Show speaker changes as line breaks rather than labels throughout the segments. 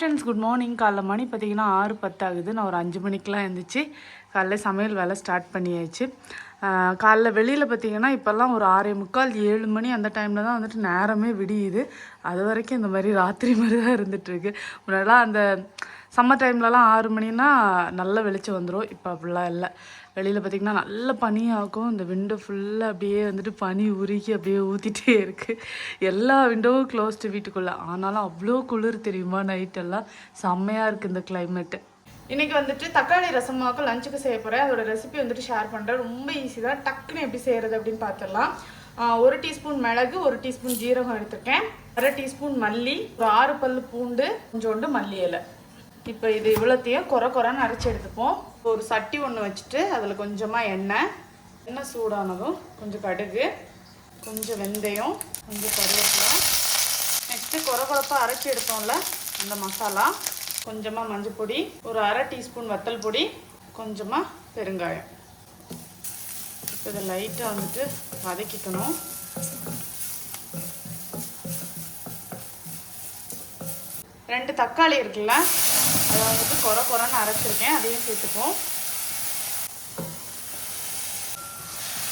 Friends good morning காலைல மணி பார்த்தீங்கன்னா ஆறு பத்தாகுது நான் ஒரு அஞ்சு மணிக்கெலாம் எழுந்துச்சு காலைல சமையல் வேலை ஸ்டார்ட் பண்ணியாச்சு. காலைல வெளியில் பார்த்தீங்கன்னா இப்போல்லாம் ஒரு ஆறே முக்கால் ஏழு மணி அந்த டைமில் தான் வந்துட்டு நேரமே விடியுது. அது வரைக்கும் இந்த மாதிரி ராத்திரி மாதிரி தான் இருந்துகிட்ருக்கு முன்னாடிலாம் அந்த சம்மர் டைம்லலாம் ஆறு மணினா நல்ல வெளிச்சம் வந்துடும் இப்போ அப்படிலாம் இல்லை. வெளியில் பார்த்திங்கன்னா நல்ல பனியாகும் இந்த விண்டோ ஃபுல்லாக அப்படியே வந்துட்டு பனி உருகி அப்படியே ஊற்றிட்டே இருக்குது எல்லா விண்டோவும் க்ளோஸ்டு வீட்டுக்குள்ளே. ஆனாலும் அவ்வளோ குளிர் தெரியுமா? நைட்டெல்லாம் செம்மையாக இருக்குது இந்த கிளைமேட்டு இன்றைக்கி வந்துட்டு தக்காளி ரசமாவுக்கு லஞ்சுக்கு செய்ய போகிறேன் அதோட ரெசிபி வந்துட்டு ஷேர் பண்ணுறேன் ரொம்ப ஈஸி தான். டக்குன்னு எப்படி செய்கிறது அப்படின்னு பார்த்துடலாம் ஒரு டீஸ்பூன் மிளகு ஒரு டீஸ்பூன் ஜீரகம் எடுத்துருக்கேன். அரை டீஸ்பூன் மல்லி ஒரு ஆறு பல் பூண்டு கொஞ்சோண்டு மல்லி இலை. இப்போ இது இவ்வளோத்தையும் குறை குறைன்னு அரைச்சி எடுத்துப்போம். ஒரு சட்டி ஒன்று வச்சுட்டு அதில் கொஞ்சமாக எண்ணெய் எண்ணெய் சூடானதும் கொஞ்சம் கடுகு கொஞ்சம் வெந்தயம் கொஞ்சம் கருவேப்பிலை. நெக்ஸ்ட்டு குறை குறைப்பாக அரைச்சி எடுத்தோம்ல அந்த மசாலா. கொஞ்சமாக மஞ்சள் பொடி ஒரு அரை டீஸ்பூன் வத்தல் பொடி கொஞ்சமாக பெருங்காயம். இப்போ இதை லைட்டாக வந்துட்டு வதக்கிக்கணும். ரெண்டு தக்காளி இருக்குல்ல அதை வந்துட்டு குறை குறைன்னு அரைச்சிருக்கேன். அதையும் சேர்த்துப்போம்.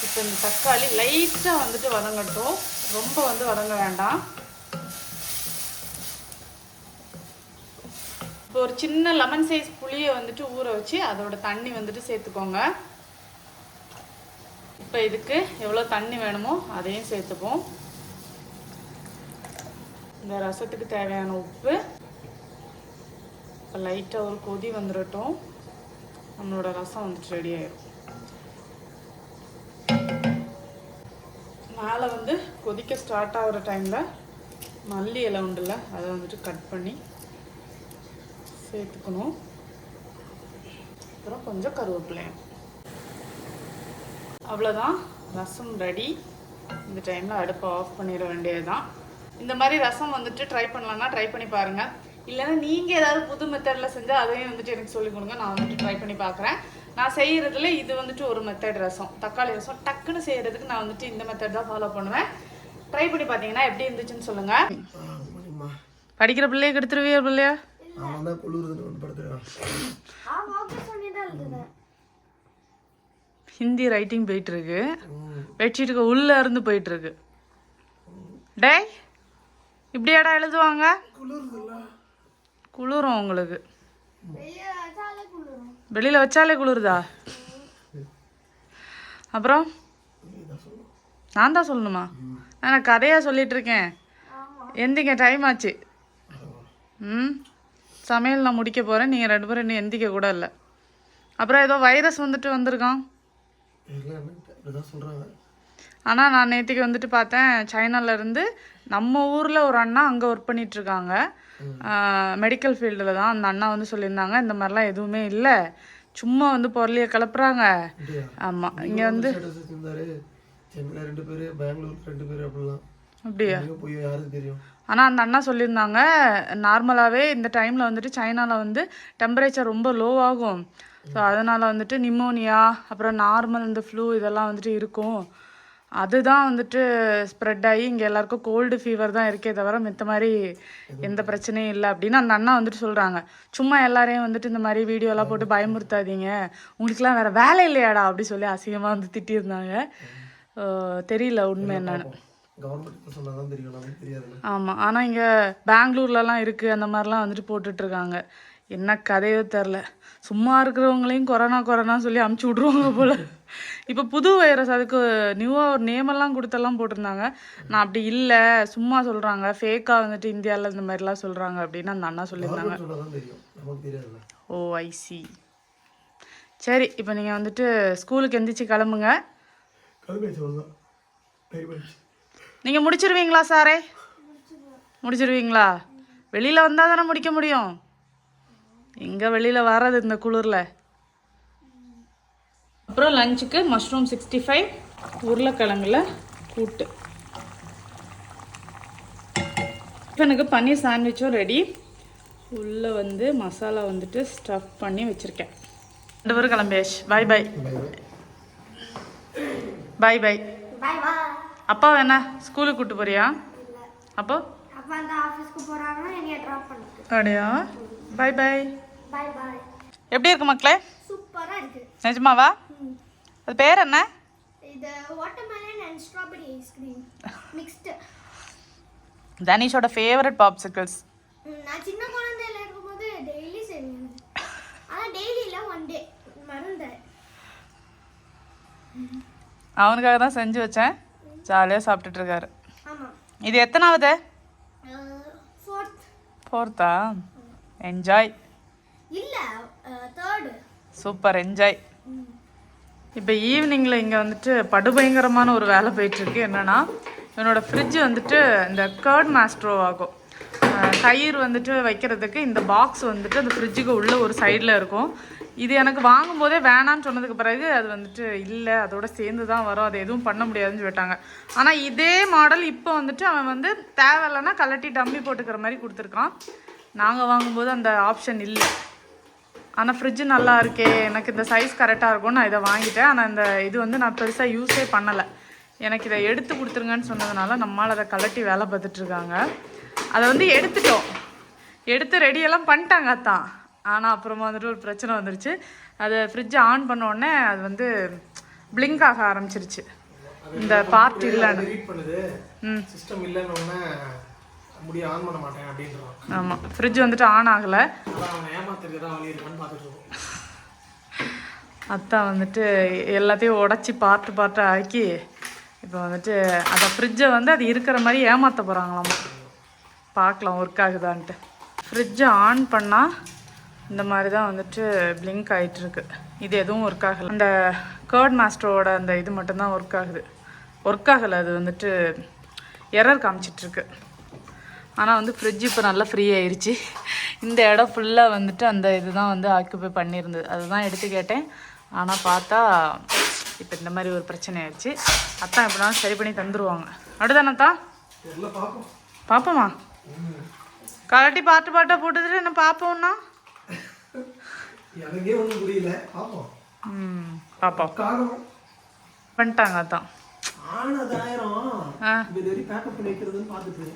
இப்போ இந்த தக்காளி லைட்டாக வந்துட்டு வதங்கட்டும். ரொம்ப வந்து வதங்க வேண்டாம். இப்போ ஒரு சின்ன லெமன் சைஸ் புளியை வந்துட்டு ஊற வச்சு அதோட தண்ணி வந்துட்டு சேர்த்துக்கோங்க. இப்போ இதுக்கு எவ்வளோ தண்ணி வேணுமோ அதையும் சேர்த்துப்போம். இந்த ரசத்துக்கு தேவையான உப்பு. இப்போ லைட்டாக ஒரு கொதி வந்துடட்டும் நம்மளோட ரசம் வந்துட்டு ரெடி ஆயிடும் மேலே வந்து கொதிக்க ஸ்டார்ட் ஆகிற டைமில் மல்லி இலை உண்டுல்ல அதை வந்துட்டு கட் பண்ணி சேர்த்துக்கணும். அப்புறம் கொஞ்சம் கருவேப்பிலையும் அவ்வளோதான் ரசம் ரெடி இந்த டைமில் அடுப்பை ஆஃப் பண்ணிட வேண்டியது தான் இந்த மாதிரி ரசம் வந்துட்டு ட்ரை பண்ணலான்னா ட்ரை பண்ணி பாருங்கள் இல்லைன்னா நீங்கள் ஏதாவது புது மெத்தடில் செஞ்சால் அதையும் வந்துட்டு எனக்கு சொல்லிக் கொடுங்க. நான் வந்துட்டு ட்ரை பண்ணி பார்க்குறேன். நான் செய்கிறதுல இது வந்துட்டு ஒரு மெத்தட் ரசம். தக்காளி ரசம். டக்குன்னு செய்கிறதுக்கு நான் வந்துட்டு இந்த மெத்தட் தான் ஃபாலோ பண்ணுவேன். ட்ரை பண்ணி பார்த்தீங்கன்னா எப்படி இருந்துச்சுன்னு சொல்லுங்கள் படிக்கிற பிள்ளைய கெடுத்துருவியா பிள்ளையா?
அவன் தான் குளிருதுன்னு ஒன்று படுத்துருக்கான்
ஹிந்தி ரைட்டிங் போயிட்டு இருக்கு பெட்ஷீட்டுக்கு உள்ள இருந்து போயிட்டு இருக்கு டேய் இப்படியாடா எழுதுவாங்க? குளிரும் உங்களுக்கு. வெளியில வச்சாலே குளிருதா? அப்புறம்? நான் தான் சொல்லணுமா? நான் கதையாக சொல்லிட்டு இருக்கேன். எந்திங்க டைம் ஆச்சு. ம்? சமையல் நான் முடிக்க போகிறேன் நீங்கள் ரெண்டு பேரும் இன்னும் எந்திக்க கூட இல்லை. அப்புறம் ஏதோ வைரஸ் வந்துட்டு வந்திருக்கான். ஆனால் நான் நேற்றுக்கு வந்துட்டு பார்த்தேன் சைனால இருந்து நம்ம ஊரில் ஒரு அண்ணா அங்கே ஒர்க் பண்ணிட்டு இருக்காங்க. மெடிக்கல் ஃபீல்டில் தான் அந்த அண்ணா வந்து சொல்லியிருந்தாங்க. இந்த மாதிரிலாம் எதுவுமே இல்லை. சும்மா வந்து பொருளைய கிளப்புறாங்க ஆமாம் இங்கே வந்து
சென்னையில் ரெண்டு பேர் பெங்களூர் ரெண்டு பேர் அப்படிலாம்.
அப்படியா? ஆனால் அந்த அண்ணா சொல்லியிருந்தாங்க நார்மலாகவே இந்த டைமில் வந்துட்டு சைனாவில் வந்து டெம்பரேச்சர் ரொம்ப லோ ஆகும். ஸோ அதனால் வந்துட்டு நிமோனியா அப்புறம் நார்மல் இந்த ஃப்ளூ இதெல்லாம் வந்துட்டு இருக்கும். அதுதான் வந்துட்டு ஸ்ப்ரெட் ஆகி இங்கே எல்லாருக்கும் கோல்டு ஃபீவர் தான் இருக்கே தவிர மித்த மாதிரி எந்த பிரச்சனையும் இல்லை அப்படின்னு அந்த அண்ணா வந்துட்டு சொல்கிறாங்க சும்மா எல்லாரையும் வந்துட்டு இந்த மாதிரி வீடியோலாம் போட்டு பயமுறுத்தாதீங்க. உங்களுக்குலாம் வேறு வேலை இல்லையாடா அப்படி சொல்லி அசிங்கமாக வந்து திட்டியிருந்தாங்க. தெரியல உண்மை என்னன்னு. ஆமாம் ஆனால் இங்கே பெங்களூர்லலாம் இருக்குது அந்த மாதிரிலாம் வந்துட்டு போட்டுட்ருக்காங்க என்ன கதையோ தெரில. சும்மா இருக்கிறவங்களையும் கொரோனா கொரோனா சொல்லி அமுச்சு விட்ருவாங்க போல். இப்போ புது வைரஸ் அதுக்கு நியூவாக ஒரு நேமெல்லாம் கொடுத்தெல்லாம் போட்டிருந்தாங்க. நான் அப்படி இல்லை சும்மா சொல்கிறாங்க ஃபேக்காக வந்துட்டு இந்தியாவில் இந்த மாதிரிலாம் சொல்கிறாங்க அப்படின்னு அந்த அண்ணா சொல்லியிருந்தாங்க. ஓ ஐசி சரி இப்போ நீங்கள் வந்துட்டு ஸ்கூலுக்கு எந்திரிச்சு கிளம்புங்க. நீங்கள் முடிச்சிருவீங்களா சாரே? முடிச்சிருவீங்களா? வெளியில் வந்தால் தானே முடிக்க முடியும். எங்கே வெளியில் வர்றது இந்த குளிரில்? அப்புறம் லஞ்சுக்கு மஷ்ரூம் சிக்ஸ்டி ஃபைவ் உருளைக்கிழங்குல கூட்டு. டிஃபனுக்கு பன்னீர் சாண்ட்விச்சும் ரெடி உள்ளே வந்து மசாலா வந்துட்டு ஸ்டஃப் பண்ணி வச்சுருக்கேன். ரெண்டு பேரும் கிளம்பியாச்சு. பாய் பாய் பாய் பாய் அப்பா என்ன? ஸ்கூலுக்கு கூட்டு போறியா? அப்போ?
அப்பா வந்து ஆஃபீஸ்க்கு போகிறாங்க என்னைய ட்ராப் பண்ணிட்டு
அப்படியா? பை பை
பை பாய்
எப்படி இருக்கு மக்களே?
சூப்பராக இருக்கு.
நிஜமாவா? அது பேர் என்ன?
இது watermelon and strawberry ice cream mixed
தனிஷோட favourite popsicles
நான் சின்ன குழந்தையில இருக்கும்போது டெய்லி செய்வேன். ஆனால் டெய்லி இல்லை ஒன் டே மறந்தேன்
அவனுக்காக தான் செஞ்சு வச்சேன். ஜாலியாக சாப்பிட்டுட்டு இருக்காரு. இது எத்தனாவது?
ஃபோர்த்
ஃபோர்த்தா என்ஜாய் சூப்பர் என்ஜாய் இப்போ ஈவினிங்கில் இங்கே வந்துட்டு படுபயங்கரமான ஒரு வேலை போயிட்டுருக்கு. என்னென்னா என்னோடய ஃப்ரிட்ஜ் வந்துட்டு இந்த கர்ட் மாஸ்ட்ரோ ஆகும். தயிர் வந்துட்டு வைக்கிறதுக்கு இந்த பாக்ஸ் வந்துட்டு அந்த ஃப்ரிட்ஜுக்கு உள்ள ஒரு சைடில் இருக்கும். இது எனக்கு வாங்கும்போதே வேணான்னு சொன்னதுக்கு பிறகு அது வந்துட்டு இல்லை அதோட சேர்ந்து தான் வரும். அது எதுவும் பண்ண முடியாதுன்னு சொல்லிட்டாங்க. ஆனால் இதே மாடல் இப்போ வந்துட்டு அவன் வந்து தேவையில்லைன்னா கலட்டி டம்மி போட்டுக்கிற மாதிரி கொடுத்துருக்கான். நாங்கள் வாங்கும்போது அந்த ஆப்ஷன் இல்லை. ஆனால் ஃப்ரிட்ஜு நல்லா இருக்கே எனக்கு இந்த சைஸ் கரெக்டாக இருக்கும்னு நான் இதை வாங்கிட்டேன். ஆனால் இந்த இது வந்து நான் பெருசாக யூஸே பண்ணலை. எனக்கு இதை எடுத்து கொடுத்துருங்கன்னு சொன்னதுனால நம்மால் அதை கலட்டி வேலை பார்த்துட்டு இருக்காங்க. அதை வந்து எடுத்துட்டோம். எடுத்து ரெடியெல்லாம் பண்ணிட்டாங்க அத்தான். ஆனால் அப்புறமா வந்துட்டு ஒரு பிரச்சனை வந்துருச்சு. அதை ஃப்ரிட்ஜை ஆன் பண்ண உடனே அது வந்து பிளிங்க் ஆக ஆரம்பிச்சிருச்சு. இந்த பார்ட் இல்லைன்னு. ம்.
சிஸ்டம் இல்லைன்னு முடிய ஆன் பண்ண மாட்டேன் அப்படின்றான்.
ஆமாம் ஃப்ரிட்ஜ் வந்துட்டு ஆன் ஆகலை.
அவனை ஏமாத்துறதுக்கு தான் வழி இருக்கான்னு பார்த்துட்டு இருக்கோம்.
அத்தான் வந்துட்டு எல்லாத்தையும் உடச்சி பார்ட்டு பார்ட்டாக ஆக்கி இப்போ வந்துட்டு அந்த ஃப்ரிட்ஜை வந்து அது இருக்கிற மாதிரி ஏமாற்ற போகிறாங்களாமா பார்க்கலாம் ஒர்க் ஆகுதான்ட்டு. ஃப்ரிட்ஜை ஆன் பண்ணால் இந்த மாதிரி தான் வந்துட்டு பிளிங்க் ஆகிட்டுருக்கு இது எதுவும் ஒர்க் ஆகலை. அந்த கேர்ட் மாஸ்டரோட அந்த இது மட்டும்தான் ஒர்க் ஆகுது. ஒர்க் ஆகலை அது வந்துட்டு எரர் காமிச்சிட்ருக்கு ஆனால் வந்து ஃப்ரிட்ஜ் இப்போ நல்லா ஃப்ரீ ஆயிருச்சு. இந்த இடம் ஃபுல்லாக வந்துட்டு அந்த இதுதான் வந்து ஆக்குப்பை பண்ணியிருந்தது. அதுதான் எடுத்து கேட்டேன். ஆனால் பார்த்தா இப்போ இந்த மாதிரி ஒரு பிரச்சனை ஆயிடுச்சு அத்தான் எப்படினாலும் சரி பண்ணி தந்துருவாங்க. அப்படிதானத்தா
தெரியல பார்ப்போம்
கலட்டி பாட்டு பாட்டாக போட்டுட்டு என்ன பார்ப்போம்னா
எனக்கே ஒன்றும் புரியல. பார்ப்போம்
ம் பார்ப்போம்
காரணம்
பண்ணிட்டாங்க அதான்
ஆனதாயிரம்.
ஆ.
பேக்கப் பண்ணி வைக்கிறதுன்னு பார்த்துட்டு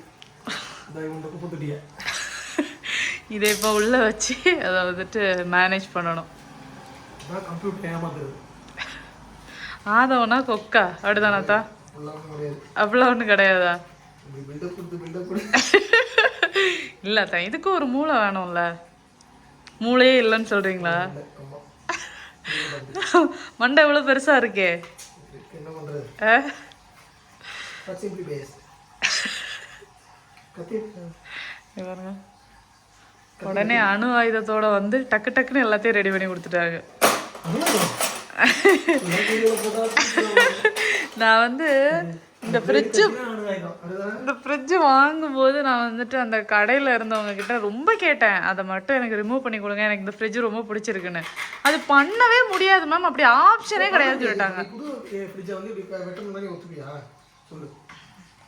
இதை இப்போ உள்ளே வச்சு அதை வந்துட்டு மேனேஜ் பண்ணணும். ஆதவனா கொக்கா? அப்படிதானாத்தா அவ்வளோ ஒன்றும் கிடையாதா.
இப்படி பில்டப் கொடுத்து பில்டப் கொடுத்து
இல்லை தான் இதுக்கு ஒரு மூளை வேணும்ல? மூளையே இல்லைன்னு சொல்கிறீங்களா மண்டை இவ்வளோ பெருசாக இருக்கே?
என்ன பண்ணுறது
ஆ?
சிம்பிளி பேஸ் கத்தி
இங்க பாருங்க. உடனே அணு ஆயுதத்தோட வந்து டக்கு டக்குன்னு எல்லாத்தையும் ரெடி பண்ணி கொடுத்துட்டாங்க. நான் வந்து இந்த ஃப்ரிட்ஜு இந்த ஃப்ரிட்ஜு வாங்கும்போது நான் வந்துட்டு அந்த கடையில் இருந்தவங்க கிட்ட ரொம்ப கேட்டேன். அதை மட்டும் எனக்கு ரிமூவ் பண்ணி கொடுங்க. எனக்கு இந்த ஃப்ரிட்ஜ் ரொம்ப பிடிச்சிருக்குன்னு. அது பண்ணவே முடியாது மேம் அப்படி ஆப்ஷனே கிடையாது சொல்லிட்டாங்க.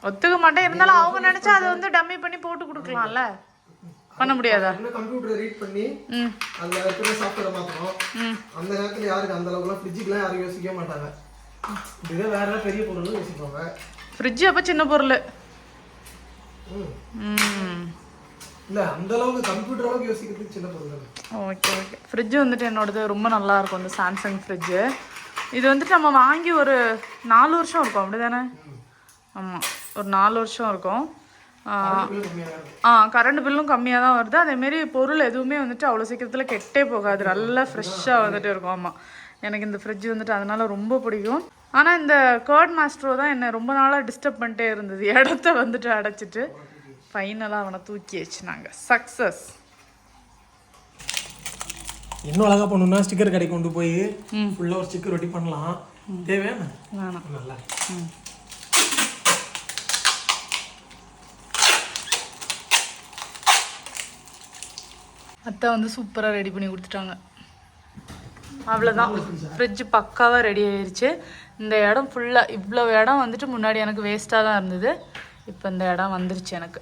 ஒத்துக்க மாட்டேன். இருந்தாலும் அவங்க நினைச்சா அதை வந்து டம்மி பண்ணி போட்டு கொடுக்கலாம்ல. பண்ண முடியாதா?
கம்ப்யூட்டரை ரீட் பண்ணி அதில் இருக்கிற சாஃப்ட்வேரை மாற்றணும்
ம்.
அந்த நேரத்தில் யாருக்கு அந்த அளவுக்குலாம் ஃப்ரிட்ஜுக்குலாம் யாரும் யோசிக்கவே மாட்டாங்க. இதுவே வேற பெரிய பொருள் யோசிப்பாங்க.
ஃப்ரிட்ஜ் அப்போ சின்ன பொருள்.
இல்லை அந்த அளவுக்கு கம்ப்யூட்டர் அளவுக்கு யோசிக்கிறதுக்கு சின்ன பொருள்
ஓகே ஓகே. ஃப்ரிட்ஜ் வந்துட்டு என்னோடது ரொம்ப நல்லா இருக்கும் இந்த சாம்சங் ஃப்ரிட்ஜு இது வந்துட்டு நம்ம வாங்கி ஒரு நாலு வருஷம் இருக்கும் அப்படி தானே ஆமாம் ஒரு நாலு வருஷம் இருக்கும். ஆ, கரண்ட் பில்லும் கம்மியாக தான் வருது. அதேமாரி பொருள் எதுவுமே வந்துட்டு அவ்வளோ சீக்கிரத்தில் கெட்டே போகாது. நல்லா ஃப்ரெஷ்ஷாக வந்துட்டு இருக்கும். ஆமாம் எனக்கு இந்த ஃப்ரிட்ஜ் வந்துட்டு அதனால ரொம்ப பிடிக்கும். ஆனால் இந்த கர்ட் மாஸ்டரோ தான் என்னை ரொம்ப நாளாக டிஸ்டர்ப் பண்ணிட்டே இருந்தது. இடத்த வந்துட்டு அடைச்சிட்டு. ஃபைனலாக அவனை தூக்கி வச்சுனாங்க. சக்ஸஸ்
இன்னும் அழகாக பண்ணணும்னா ஸ்டிக்கர் கடைக்கு கொண்டு போய் ஃபுல்லாக ஒரு ஸ்டிக்கர் ஒட்டி பண்ணலாம். தேவையான
வேணாம்.
நல்லா
அத்தை வந்து சூப்பராக ரெடி பண்ணி கொடுத்துட்டாங்க. அவ்வளோதான் ஃப்ரிட்ஜ் பக்காவாக ரெடி ஆயிடுச்சு இந்த இடம் ஃபுல்லாக இவ்வளோ இடம் வந்துட்டு முன்னாடி எனக்கு வேஸ்ட்டாக தான் இருந்தது. இப்போ இந்த இடம் வந்துருச்சு எனக்கு.